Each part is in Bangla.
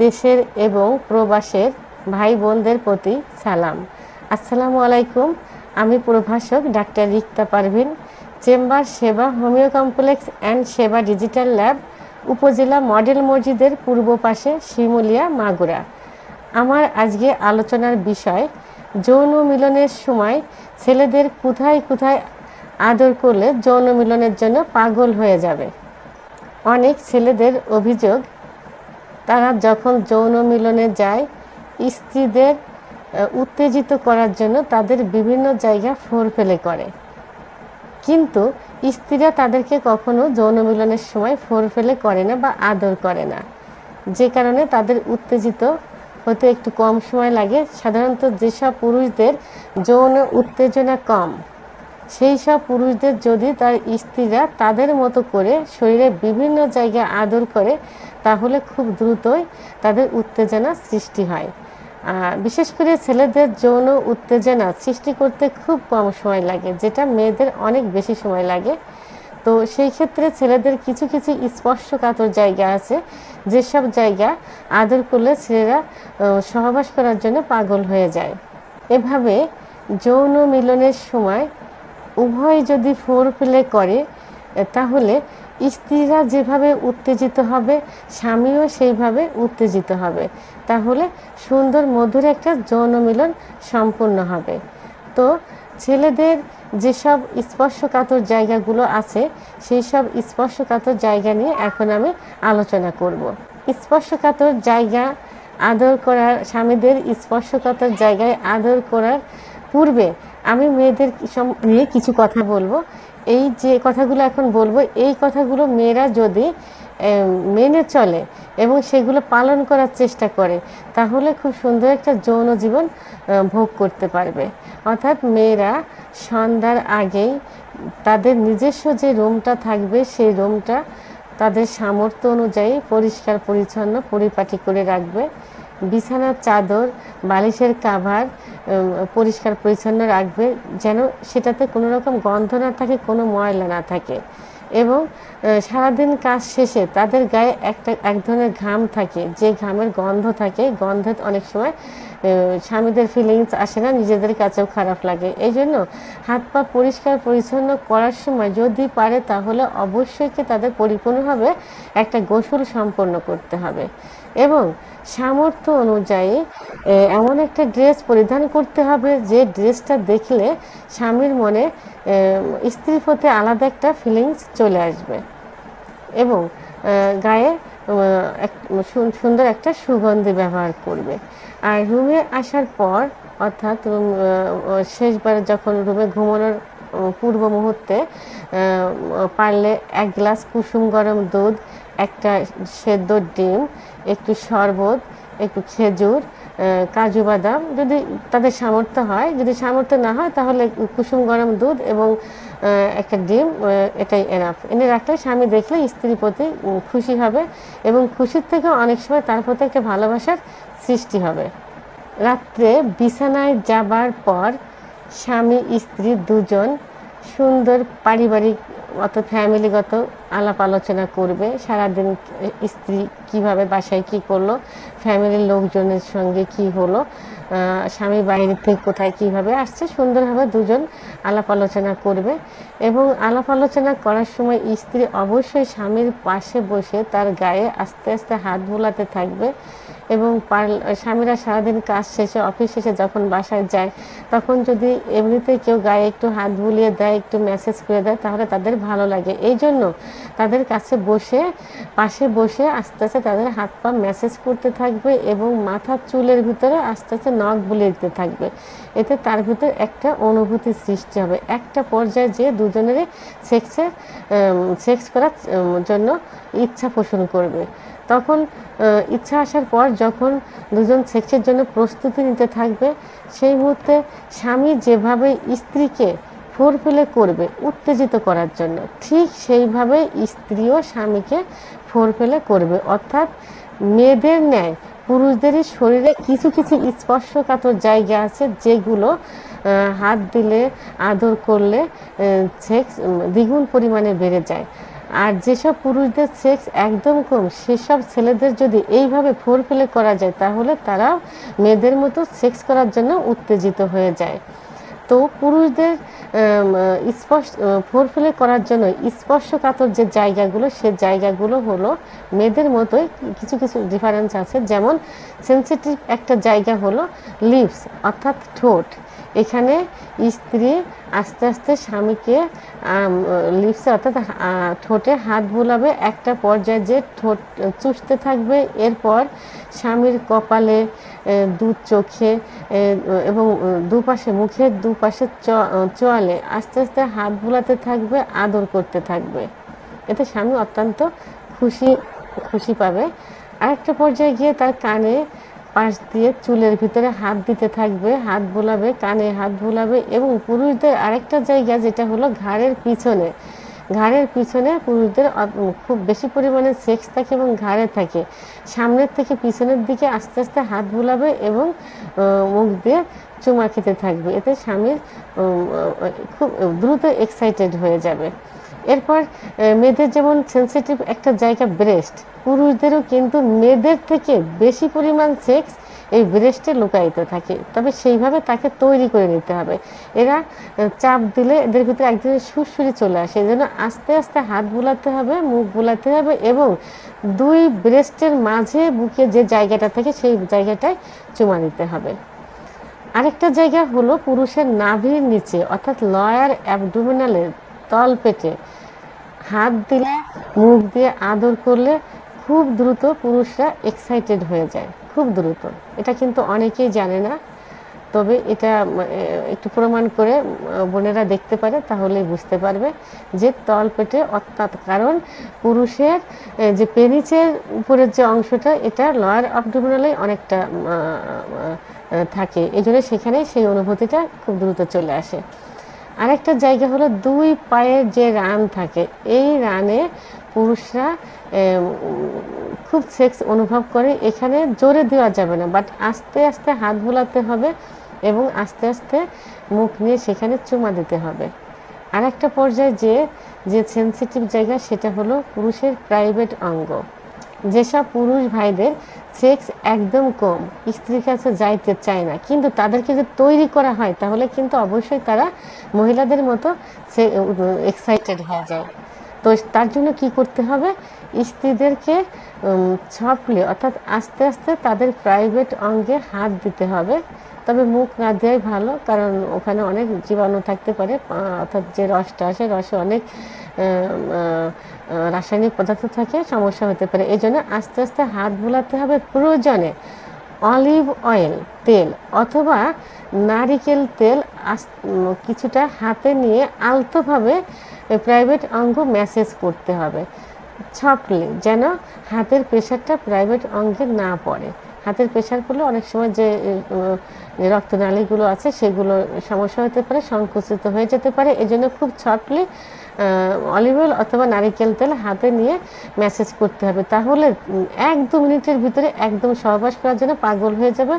দেশের এবং প্রবাসের ভাই বোনদের প্রতি সালাম। আসসালামু আলাইকুম, আমি প্রভাষক doctor Rikta Parvin, chamber Seba homeo complex and Seba digital lab, উপজেলা মডেল মসজিদের পূর্ব পাশে শিমুলিয়া, মাগুরা। আমার আজকে আলোচনার বিষয়, যৌন মিলনের সময় ছেলেদের কোথায় কোথায় আদর করলে যৌন মিলনের জন্য পাগল হয়ে যাবে? অনেক ছেলেদের অভিযোগ তারা যখন যৌন মিলনে যায়, স্ত্রীদের উত্তেজিত করার জন্য তাদের বিভিন্ন জায়গা ফোর ফেলে করে। কিন্তু স্ত্রীরা তাদেরকে কখনো যৌন মিলনের সময় ফোর ফেলে করে না বা আদর করে না। যে কারণে তাদের উত্তেজিত হতে একটু কম সময় লাগে। সাধারণত যেসব পুরুষদের যৌন উত্তেজনা কম সেই সব পুরুষদের যদি তার স্ত্রীরা তাদের মতো করে শরীরে বিভিন্ন জায়গায় আদর করে, তাহলে খুব দ্রুতই তাদের উত্তেজনা সৃষ্টি হয়। বিশেষ করে ছেলেদের যৌন উত্তেজনা সৃষ্টি করতে খুব কম সময় লাগে, যেটা মেয়েদের অনেক বেশি সময় লাগে। তো সেই ক্ষেত্রে ছেলেদের কিছু কিছু স্পর্শকাতর জায়গা আছে, যেসব জায়গা আদর করলে ছেলেরা সহবাস করার জন্য পাগল হয়ে যায়। এভাবে যৌন মিলনের সময় উভয় যদি ফোর প্লে করে তাহলে স্ত্রীরা যেভাবে উত্তেজিত হবে, স্বামীও সেইভাবে উত্তেজিত হবে। তাহলে সুন্দর মধুর একটা যৌন মিলন সম্পূর্ণ হবে। তো ছেলেদের যেসব স্পর্শকাতর জায়গাগুলো আছে সেই সব স্পর্শকাতর জায়গা নিয়ে এখন আমি আলোচনা করব। স্পর্শকাতর জায়গা আদর করার, স্বামীদের স্পর্শকাতর জায়গায় আদর করার পূর্বে আমি মেয়েদের নিয়ে কিছু কথা বলব। এই যে কথাগুলো এখন বলব, এই কথাগুলো মেয়েরা যদি মেনে চলে এবং সেগুলো পালন করার চেষ্টা করে, তাহলে খুব সুন্দর একটা যৌন জীবন ভোগ করতে পারবে। অর্থাৎ মেয়েরা সন্ধ্যার আগেই তাদের নিজস্ব যে রুমটা থাকবে, সেই রুমটা তাদের সামর্থ্য অনুযায়ী পরিষ্কার, পরিচ্ছন্ন, পরিপাটি করে রাখবে। বিছানার চাদর, বালিশের কাভার পরিষ্কার পরিচ্ছন্ন রাখবে যেন সেটাতে কোনো রকম গন্ধ না থাকে, কোনো ময়লা না থাকে। এবং সারাদিন কাজ শেষে তাদের গায়ে একটা, এক ধরনের ঘাম থাকে। যে ঘামের গন্ধ থাকে, গন্ধে অনেক সময় স্বামীদের ফিলিংস আসে না, নিজেদের কাছেও খারাপ লাগে। এই জন্য হাত পা পরিষ্কার পরিচ্ছন্ন করার সময় যদি পারে তাহলে অবশ্যই কি তাদের পরিপূর্ণভাবে একটা গোসল সম্পন্ন করতে হবে। এবং সামর্থ্য অনুযায়ী এমন একটা ড্রেস পরিধান করতে হবে যে ড্রেসটা দেখলে স্বামীর মনে স্ত্রীর প্রতি আলাদা একটা ফিলিংস চলে আসবে এবং গায়ে সুন্দর একটা সুগন্ধি ব্যবহার করবে। আর রুমে আসার পর, অর্থাৎ শেষবার যখন রুমে ঘুমানোর পূর্ব মুহূর্তে পারলে এক গ্লাস কুসুম গরম দুধ, একটা সেদ্ধ ডিম, একটু শরবত, একটু খেজুর কাজু বাদাম, যদি তাদের সামর্থ্য হয়, যদি সামর্থ্য না হয় তাহলে কুসুম গরম দুধ এবং একটা ডিম এটাই এনাফ। এনে রাখলে স্বামী দেখলে স্ত্রীর প্রতি খুশি হবে এবং খুশির থেকে অনেক সময় তার প্রতি একটা ভালোবাসার সৃষ্টি হবে। রাত্রে বিছানায় যাবার পর স্বামী, স্ত্রী দুজন সুন্দর পারিবারিক অত ফ্যামিলিগত আলাপ আলোচনা করবে। সারাদিন স্ত্রী কীভাবে বাসায় কি করল ফ্যামিলির লোকজনের সঙ্গে কি হলো স্বামী বাইরে থেকে কোথায় কীভাবে আসছে, সুন্দরভাবে দুজন আলাপ আলোচনা করবে। এবং আলাপ আলোচনা করার সময় স্ত্রী অবশ্যই স্বামীর পাশে বসে তার গায়ে আস্তে আস্তে হাত বোলাতে থাকবে। এবং স্বামীরা সারাদিন কাজ শেষে অফিস শেষে যখন বাসায় যায়, তখন যদি এমনিতে কেউ গায়ে একটু হাত বুলিয়ে দেয়, একটু মেসেজ করে দেয়, তাহলে তাদের ভালো লাগে। এই জন্য তাদের কাছে বসে, পাশে বসে আস্তে আস্তে তাদের হাত পা মেসেজ করতে থাকবে এবং মাথার চুলের ভিতরে আস্তে আস্তে নখ বুলিয়ে দিতে থাকবে। এতে তার ভিতর একটা অনুভূতির সৃষ্টি হবে। একটা পর্যায়ে যে দুজনেরই সেক্সের সেক্স করার জন্য ইচ্ছা পোষণ করবে। তখন ইচ্ছা আসার পর যখন দুজন সেক্সের জন্য প্রস্তুতি নিতে থাকবে, সেই মুহূর্তে স্বামী যেভাবে স্ত্রীকে ফোর ফেলে করবে উত্তেজিত করার জন্য, ঠিক সেইভাবে স্ত্রীও স্বামীকে ফোর ফেলে করবে। অর্থাৎ মেয়েদের ন্যায় পুরুষদেরই শরীরে কিছু কিছু স্পর্শকাতর জায়গা আছে যেগুলো হাত দিলে, আদর করলে সেক্স দ্বিগুণ পরিমাণে বেড়ে যায়। আর যেসব পুরুষদের সেক্স একদম কম, সেসব ছেলেদের যদি এইভাবে ফোর ফেলে করা যায়, তাহলে তারা মেয়েদের মতো সেক্স করার জন্য উত্তেজিত হয়ে যায়। তো পুরুষদের স্পর্শ ফোর প্লে করার জন্য স্পর্শকাতর যে জায়গাগুলো, সে জায়গাগুলো হলো মেয়েদের মতোই কিছু কিছু ডিফারেন্স আছে। যেমন সেন্সিটিভ একটা জায়গা হলো লিপস অর্থাৎ ঠোঁট। এখানে স্ত্রী আস্তে আস্তে স্বামীকে লিপসে অর্থাৎ ঠোঁটে হাত বোলাবে। একটা পর্যায়ে যে ঠোঁট চুষতে থাকবে, এরপর স্বামীর কপালে দু চোখে এবং দুপাশে, মুখের দুপাশে চোয়ালে আস্তে আস্তে হাত বুলাতে থাকবে, আদর করতে থাকবে। এতে স্বামী অত্যন্ত খুশি খুশি পাবে। আরেকটা পর্যায়ে গিয়ে তার কানে পাশ দিয়ে চুলের ভিতরে হাত দিতে থাকবে, হাত বোলাবে, কানে হাত বোলাবে এবং পুরুষদের আরেকটা জায়গা যেটা হলো ঘাড়ের পিছনে। ঘাড়ের পিছনে পুরুষদের খুব বেশি পরিমাণে সেক্স থাকে এবং ঘাড়ে থাকে। সামনের থেকে পিছনের দিকে আস্তে আস্তে হাত বুলাবে এবং মুখ দিয়ে চুমা খেতে থাকবে। এতে স্বামীর খুব দ্রুত এক্সাইটেড হয়ে যাবে। এরপর মেয়েদের যেমন সেন্সিটিভ একটা জায়গা ব্রেস্ট পুরুষদেরও কিন্তু মেয়েদের থেকে বেশি পরিমাণ সেক্স এই ব্রেস্টে লুকায়িত থাকে। তবে সেইভাবে তাকে তৈরি করে নিতে হবে। এরা চাপ দিলে এদের ভিতরে একদিনের সুরসুরি চলে আসে। এই জন্য আস্তে আস্তে হাত বোলাতে হবে, মুখ বোলাতে হবে এবং দুই ব্রেস্টের মাঝে বুকে যে জায়গাটা থাকে সেই জায়গাটায় চুমা দিতে হবে। আরেকটা জায়গা হলো পুরুষের নাভির নিচে, অর্থাৎ লয়ার অ্যাবডোমিনালের তল পেটে। হাত দিলে, মুখ দিয়ে আদর করলে খুব দ্রুত পুরুষরা এক্সাইটেড হয়ে যায়। খুব দ্রুত। এটা কিন্তু অনেকেই জানে না। তবে এটা একটু প্রমাণ করে বোনেরা দেখতে পারে, তাহলেই বুঝতে পারবে যে তল পেটে অর্থাৎ কারণ পুরুষের যে পেনিচের উপরের যে অংশটা, এটা লয়ার অবডোমিনালে অনেকটা থাকে। এই জন্য সেখানে সেই অনুভূতিটা খুব দ্রুত চলে আসে। আরেকটা জায়গা হলো দুই পায়ের যে রান থাকে, এই রানে পুরুষরা খুব সেক্স অনুভব করে, এখানে জোরে দেওয়া যাবে না। বাট আস্তে আস্তে হাত ভোলাতে হবে এবং আস্তে আস্তে মুখ নিয়ে সেখানে চুমা দিতে হবে। আর একটা পর্যায়ে যে যে সেন্সিটিভ জায়গা, সেটা হলো পুরুষের প্রাইভেট অঙ্গ। যেসব পুরুষ ভাইদের সেক্স একদম কম, স্ত্রীর কাছে যাইতে চায় না, কিন্তু তাদেরকে যদি তৈরি করা হয়, তাহলে কিন্তু অবশ্যই তারা মহিলাদের মতো সে এক্সাইটেড হয়ে যায়। তো তার জন্য কি করতে হবে? স্ত্রীদেরকে ছপলে, অর্থাৎ আস্তে আস্তে তাদের প্রাইভেট অঙ্গে হাত দিতে হবে। তবে মুখ না দেওয়াই ভালো, কারণ ওখানে অনেক জীবাণু থাকতে পারে অর্থাৎ যে রসটা আসে, রসে অনেক রাসায়নিক পদার্থ থাকে, সমস্যা হতে পারে। এই জন্য আস্তে আস্তে হাত বোলাতে হবে প্রয়োজনে। অলিভ অয়েল, তেল, অথবা নারিকেল তেল কিছুটা হাতে নিয়ে আলতোভাবে প্রাইভেট অঙ্গ ম্যাসেজ করতে হবে। ছাপলে যেন হাতের প্রেশারটা প্রাইভেট অঙ্গে না পড়ে। হাতের প্রেশার পড়লে অনেক সময় যে রক্তনালীগুলো আছে সেগুলো সমস্যা হতে পারে, সংকুচিত হয়ে যেতে পারে। এজন্য খুব ছটলি অলিভ অয়েল অথবা নারিকেল তেল হাতে নিয়ে ম্যাসেজ করতে হবে। তাহলে এক দু মিনিটের ভিতরে একদম সহবাস করার জন্য পাগল হয়ে যাবে।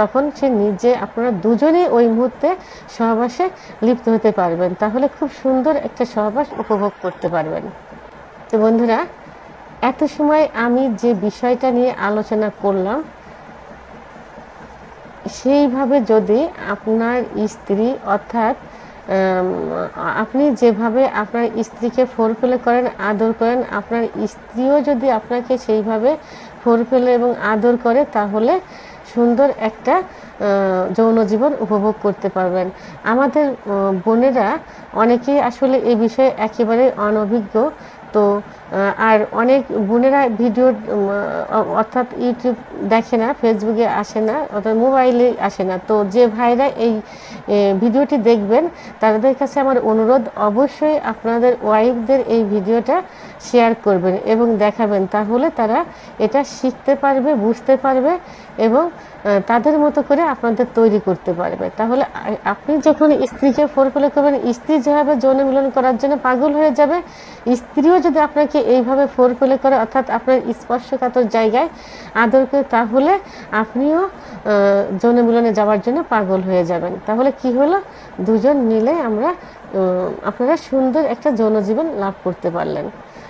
তখন সে নিজে, আপনারা দুজনেই ওই মুহূর্তে সহবাসে লিপ্ত হতে পারবেন। তাহলে খুব সুন্দর একটা সহবাস উপভোগ করতে পারবেন। তো বন্ধুরা, এত সময় আমি যে বিষয়টা নিয়ে আলোচনা করলাম, সেইভাবে যদি আপনার স্ত্রী অর্থাৎ আপনি যেভাবে আপনার স্ত্রীকে ফোর ফেলে করেন, আদর করেন, আপনার স্ত্রীও যদি আপনাকে সেইভাবে ফোর ফেলে এবং আদর করে, তাহলে সুন্দর একটা যৌন জীবন উপভোগ করতে পারবেন। আমাদের বোনেরা অনেকেই আসলে এ বিষয়ে একেবারে অনভিজ্ঞ, তো আর অনেক বোনেরা ভিডিও অর্থাৎ ইউটিউব দেখে না ফেসবুকে আসে না অর্থাৎ মোবাইলে আসে না। তো যে ভাইরা এই ভিডিওটি দেখবেন, তাদের কাছে আমার অনুরোধ, অবশ্যই আপনাদের ওয়াইফদের এই ভিডিওটা শেয়ার করবেন এবং দেখাবেন, তাহলে তারা এটা শিখতে পারবে, বুঝতে পারবে এবং তাদের মতো করে আপনাদের তৈরি করতে পারবে। তাহলে আপনি যখন স্ত্রীকে ফোর ফেলে করবেন, স্ত্রী যেভাবে যৌন মিলন করার জন্য পাগল হয়ে যাবে, স্ত্রীও যদি আপনাকে এইভাবে ফোর ফেলে করে, অর্থাৎ আপনার স্পর্শকাতর জায়গায় আদর করে, তাহলে আপনিও যৌন মিলনে যাওয়ার জন্য পাগল হয়ে যাবেন। তাহলে কি হলো? দুজন মিলে আমরা আপনারা সুন্দর একটা যৌন জীবন লাভ করতে পারলেন।